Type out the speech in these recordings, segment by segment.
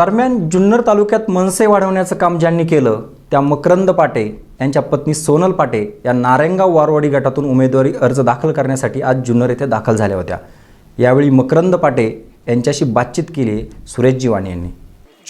दरम्यान जुन्नर तालुक्यात मनसे वाढवण्याचं काम ज्यांनी केलं त्या मकरंद पाटे यांच्या पत्नी सोनल पाटे या नारायणगाव वारवाडी गटातून उमेदवारी अर्ज दाखल करण्यासाठी आज जुन्नर येथे दाखल झाल्या होत्या. यावेळी मकरंद पाटे यांच्याशी बातचीत केली सुरेश वाणी यांनी.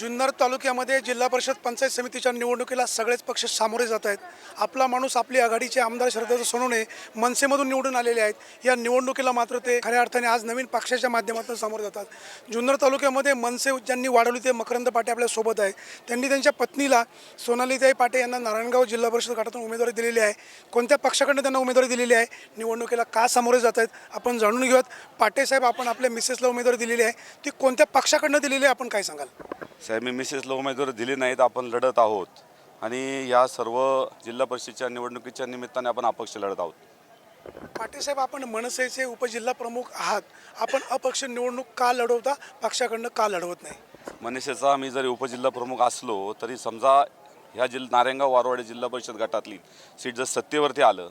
जुन्नर तालुक्यामध्ये जिल्हा परिषद पंचायत समितीच्या निवडणुकीला सगळेच पक्ष सामोरे जात आहेत. आपला माणूस आपली आघाडीचे आमदार श्रद्धा सोनवणे मनसेमधून निवडून आलेले आहेत. या निवडणुकीला मात्र ते खऱ्या अर्थाने आज नवीन पक्षाच्या माध्यमातून सामोरे जातात. जुन्नर तालुक्यामध्ये मनसे ज्यांनी वाढवली ते मकरंद पाटे आपल्यासोबत आहे त्यांनी त्यांच्या पत्नीला सोनालीताई पाटे यांना नारायणगाव जिल्हा परिषद गटातून उमेदवारी दिलेली आहे. कोणत्या पक्षाकडनं त्यांना उमेदवारी दिलेली आहे? निवडणुकीला का सामोरे जात आहेत? आपण जाणून घेऊयात. पाटे साहेब आपण आपल्या मिसेसला उमेदवारी दिलेली आहे. ती कोणत्या पक्षाकडनं दिलेली आहे? आपण काय सांगाल? साहेब मी मिसेसला उमेदवारी दिली नाहीत आपण लढत आहोत. आणि या सर्व जिल्हा परिषदेच्या निवडणुकीच्या निमित्ताने आपण अपक्ष लढत आहोत. पाटीलसाहेब आपण मनसेचे उपजिल्हा प्रमुख आहात. आपण अपक्ष निवडणूक का लढवता पक्षाकडनं का लढवत नाही? मनीषेचा मी जरी उपजिल्हा प्रमुख असलो तरी समजा ह्या जिल्हा नारायणगाव वारवाडी जिल्हा परिषद गटातली सीट जर सत्तेवरती आलं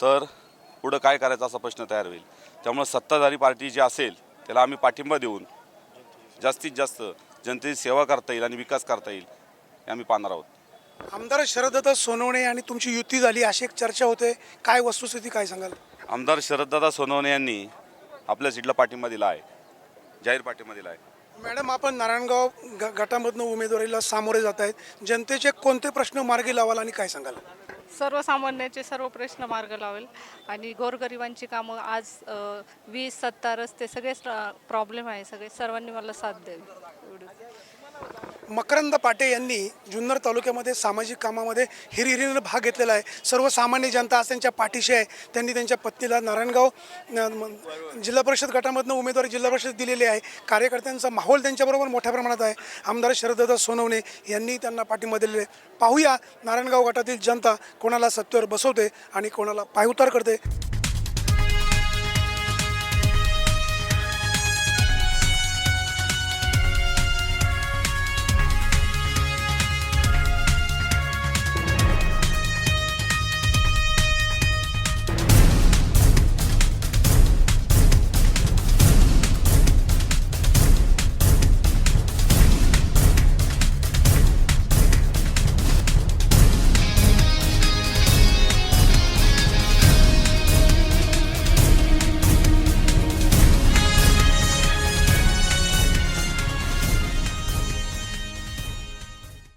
तर पुढं काय करायचा असा प्रश्न तयार होईल. त्यामुळे सत्ताधारी पार्टी जी असेल त्याला आम्ही पाठिंबा देऊन जास्तीत जास्त जनतेची सेवा करता येईल आणि विकास करता येईल हे आम्ही पाहणार आहोत. आमदार शरदत्त सोनवणे आणि तुमची युती झाली अशी एक चर्चा होते. काय वस्तुस्थिती काय सांगाल? आमदार शरददादा सोनवणे यांनी आपल्या सीटला पाठिंबा दिला आहे जाहीर पाठिंबा दिला आहे. मॅडम आपण नारायणगाव ग गटामधनं उमेदवारीला सामोरे जात आहेत. जनतेचे कोणते प्रश्न मार्गी लावाल आणि काय सांगाल? सर्वसामान्याचे सर्व प्रश्न मार्ग लावेल. आणि गोरगरिबांची कामं आज अ, वीज सत्ता रस्ते सगळेच प्रॉब्लेम आहे. सगळे सर्वांनी मला साथ द्यावी. मकरंद पाटे यांनी जुन्नर तालुक्यामध्ये सामाजिक कामामध्ये हिरिहिरीनं भाग घेतलेला आहे. सर्वसामान्य जनता आज त्यांच्या पाठीशी आहे. त्यांनी त्यांच्या पत्नीला नारायणगाव जिल्हा परिषद गटामधनं उमेदवारी जिल्हा परिषद दिलेली आहे. कार्यकर्त्यांचा माहोल त्यांच्याबरोबर मोठ्या प्रमाणात आहे. आमदार शरदत्त सोनवणे यांनी त्यांना पाठिंबा दिलेले पाहूया नारायणगाव गटातील जनता कोणाला सत्तेवर बसवते आणि कोणाला पायउतार करते.